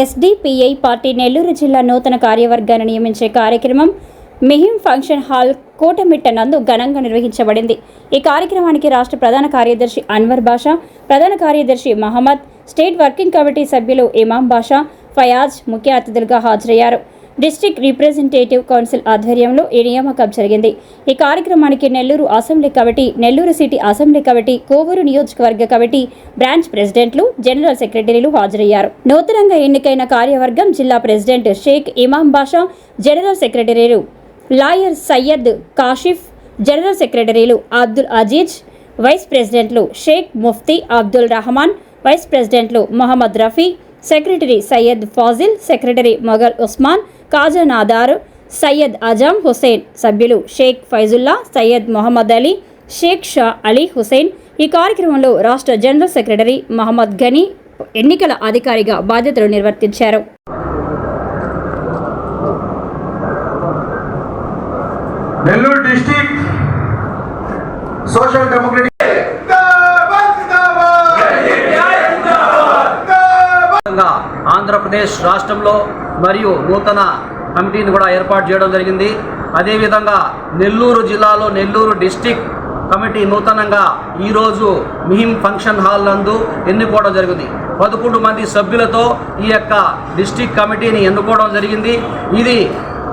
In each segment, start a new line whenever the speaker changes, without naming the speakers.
SDPI party Nellore జిల్లా నూతన కార్యవర్గాన్ని నియమించే కార్యక్రమం మిహిం ఫంక్షన్ హాల్ కోటమిట్ట నందు ఘనంగా నిర్వహించబడింది. ఈ కార్యక్రమానికి రాష్ట్ర ప్రధాన కార్యదర్శి అన్వర్ బాషా ప్రధాన కార్యదర్శి మహమ్మద్ స్టేట్ వర్కింగ్ కమిటీ సభ్యులు ఇమాం బాషా ఫయాజ్ ముఖ్య అతిథులుగా హాజరయ్యారు. డిస్టిక్ రిప్రజెంటేటివ్ కౌన్సిల్ ఆధ్వర్యంలో ఈ నియామకం జరిగింది. ఈ కార్యక్రమానికి Nellore assembly committee Nellore city assembly committee Kovur నియోజకవర్గ కమిటీ బ్రాంచ్ ప్రెసిడెంట్లు జనరల్ సెక్రటరీలు హాజరయ్యారు. నూతనంగా ఎన్నికైన కార్యవర్గం జిల్లా ప్రెసిడెంట్ షేక్ ఇమాం బాషా జనరల్ సెక్రటరీలు లాయర్ సయ్యద్ కాషిఫ్ జనరల్ సెక్రటరీలు అబ్దుల్ అజీజ్ వైస్ ప్రెసిడెంట్లు షేక్ ముఫ్తీ అబ్దుల్ రహమాన్ వైస్ ప్రెసిడెంట్లు మొహమ్మద్ రఫీ సెక్రటరీ సయ్యద్ ఫాజిల్ సెక్రటరీ మొఘల్ ఉస్మాన్ కాజా నాదార్ సయ్యద్ అజాం హుసేన్ సభ్యులు షేక్ ఫైజుల్లా సయ్యద్ మొహమ్మద్ అలీ షేక్ షా అలీ హుసేన్ ఈ కార్యక్రమంలో రాష్ట్ర జనరల్ సెక్రటరీ మహమ్మద్ గనీ ఎన్నికల అధికారిగా బాధ్యతలు నిర్వర్తించారు.
Nellore district social democratic
Andhra Pradesh రాష్ట్రంలో మరియు నూతన కమిటీని కూడా ఏర్పాటు చేయడం జరిగింది. అదేవిధంగా నెల్లూరు జిల్లాలో నెల్లూరు డిస్టిక్ కమిటీ నూతనంగా ఈరోజు మిహిం ఫంక్షన్ హాల్ నందు ఎన్నుకోవడం జరిగింది. పదకొండు మంది సభ్యులతో ఈ యొక్క డిస్టిక్ కమిటీని ఎన్నుకోవడం జరిగింది. ఇది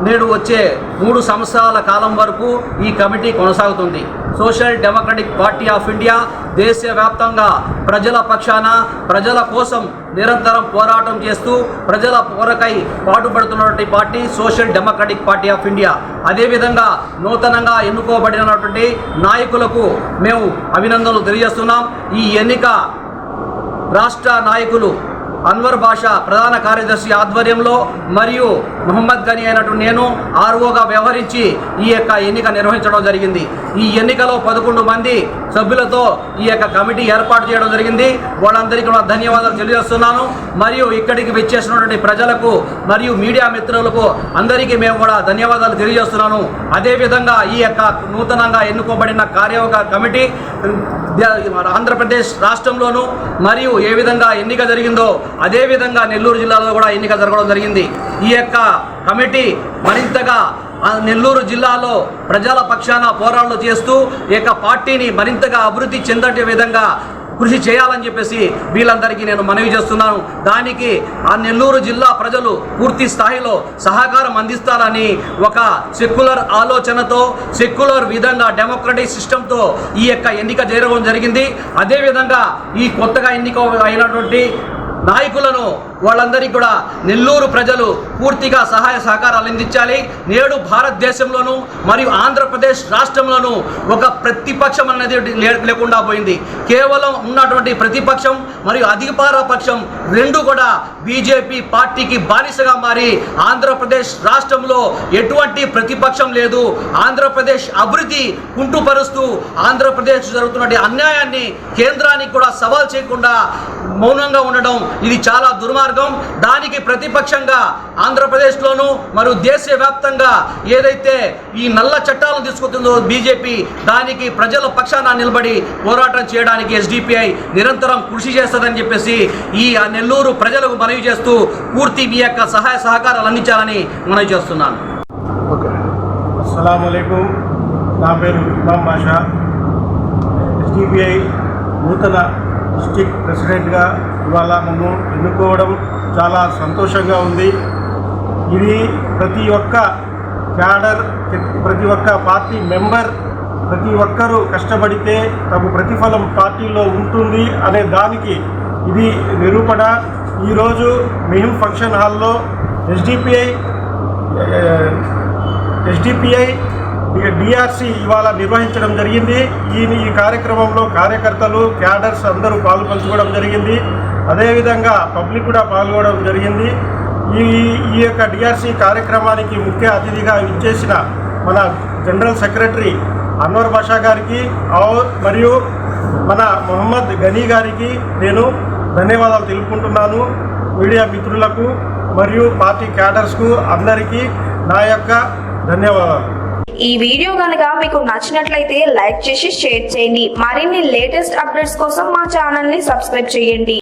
నేడు వచ్చే మూడు సంవత్సరాల కాలం వరకు ఈ కమిటీ కొనసాగుతుంది. Social democratic party of India దేశవ్యాప్తంగా ప్రజల పక్షాన ప్రజల కోసం నిరంతరం పోరాటం చేస్తూ ప్రజల కొరకై పాటుపడుతున్నటువంటి party social democratic party of India. అదేవిధంగా నూతనంగా ఎన్నుకోబడినటువంటి నాయకులకు మేము అభినందనలు తెలియజేస్తున్నాం. ఈ ఎన్నిక రాష్ట్ర నాయకులు అన్వర్ భాష ప్రధాన కార్యదర్శి ఆధ్వర్యంలో మరియు మహమ్మద్ గని అయినటువంటి నేను ఆర్ఓగా వ్యవహరించి ఈ యొక్క ఎన్నిక నిర్వహించడం జరిగింది. ఈ ఎన్నికలో పదకొండు మంది సభ్యులతో ఈ యొక్క కమిటీ ఏర్పాటు చేయడం జరిగింది. వాళ్ళందరికీ కూడా ధన్యవాదాలు తెలియజేస్తున్నాను. మరియు ఇక్కడికి విచ్చేసినటువంటి ప్రజలకు మరియు మీడియా మిత్రులకు అందరికీ మేము కూడా ధన్యవాదాలు తెలియజేస్తున్నాను. అదేవిధంగా ఈ యొక్క నూతనంగా ఎన్నుకోబడిన కార్యవర్గ కమిటీ ఆంధ్రప్రదేశ్ రాష్ట్రంలోనూ మరియు ఏ విధంగా ఎన్నిక జరిగిందో అదేవిధంగా నెల్లూరు జిల్లాలో కూడా ఎన్నిక జరగడం జరిగింది. ఈ యొక్క కమిటీ మరింతగా నెల్లూరు జిల్లాలో ప్రజల పక్షాన పోరాటాలు చేస్తూ ఈ యొక్క పార్టీని మరింతగా అభివృద్ధి చెందటే విధంగా కృషి చేయాలని చెప్పేసి వీళ్ళందరికీ నేను మనవి చేస్తున్నాను. దానికి ఆ నెల్లూరు జిల్లా ప్రజలు పూర్తి స్థాయిలో సహకారం అందిస్తారని ఒక సెక్యులర్ ఆలోచనతో సెక్యులర్ విధంగా డెమోక్రటిక్ సిస్టంతో ఈ యొక్క ఎన్నిక జరగడం జరిగింది. అదేవిధంగా ఈ కొత్తగా ఎన్నిక అయినటువంటి నాయకులను వాళ్ళందరికీ కూడా నెల్లూరు ప్రజలు పూర్తిగా సహాయ సహకారాలు అందించాలి. నేడు భారతదేశంలోనూ మరియు ఆంధ్రప్రదేశ్ రాష్ట్రంలోనూ ఒక ప్రతిపక్షం అనేది లేకుండా పోయింది. కేవలం ఉన్నటువంటి ప్రతిపక్షం మరియు అధికార పక్షం రెండు కూడా బీజేపీ పార్టీకి బానిసగా మారి ఆంధ్రప్రదేశ్ రాష్ట్రంలో ఎటువంటి ప్రతిపక్షం లేదు. ఆంధ్రప్రదేశ్ అభివృద్ధి కుంటుపరుస్తూ ఆంధ్రప్రదేశ్ జరుగుతున్న అన్యాయాన్ని కేంద్రానికి కూడా సవాల్ చేయకుండా మౌనంగా ఉండడం ఇది చాలా దుర్మార్గం. దానికి ప్రతిపక్షంగా ఆంధ్రప్రదేశ్లోను మరియు దేశవ్యాప్తంగా ఏదైతే ఈ నల్ల చట్టాలను తీసుకుంటుందో బీజేపీ దానికి ప్రజల పక్షాన నిలబడి పోరాటం చేయడానికి ఎస్డిపిఐ నిరంతరం కృషి చేస్తుందని చెప్పేసి ఈ ఆ నెల్లూరు ప్రజలకు మనవి చేస్తూ పూర్తి మీ యొక్క సహాయ సహకారాలు అందించాలని మనవి చేస్తున్నాను.
అస్సలం నా పేరు ఇమాం బాషా. ఎస్డిపిఐ నూతన డిస్టిక్ ప్రెసిడెంట్గా ఇవాళ నన్ను ఎన్నుకోవడం చాలా సంతోషంగా ఉంది. ఇది ప్రతి ఒక్క క్యాడర్ ప్రతి ఒక్క పార్టీ మెంబర్ ప్రతి ఒక్కరూ కష్టపడితే తగు ప్రతిఫలం పార్టీలో ఉంటుంది అనే దానికి ఇది నిరూపణ. ఈరోజు మిహిం ఫంక్షన్ హాల్లో ఎస్డిపిఐ ఎస్డిపిఐ డిఆర్సి ఇవాళ నిర్వహించడం జరిగింది. ఈ ఈ కార్యక్రమంలో కార్యకర్తలు క్యాడర్స్ అందరూ పాల్పంచుకోవడం జరిగింది. అదేవిధంగా పబ్లిక్ కూడా పాల్గొనడం జరిగింది. ఈ ఈ యొక్క డిఆర్సి కార్యక్రమానికి ముఖ్య అతిథిగా ఇచ్చేసిన మన జనరల్ సెక్రటరీ అన్వర్ బాషా గారికి మరియు మన మొహమ్మద్ గనీ గారికి నేను ధన్యవాదాలు తెలుపుకుంటున్నాను. మీడియా మిత్రులకు మరియు పార్టీ క్యాడర్స్కు అందరికీ నా యొక్క ధన్యవాదాలు.
ఈ వీడియో కనుక మీకు నచ్చినట్లయితే లైక్ చేసి షేర్ చేయండి. మరిన్ని లేటెస్ట్ అప్డేట్స్ కోసం మా ఛానల్ని సబ్స్క్రైబ్ చేయండి.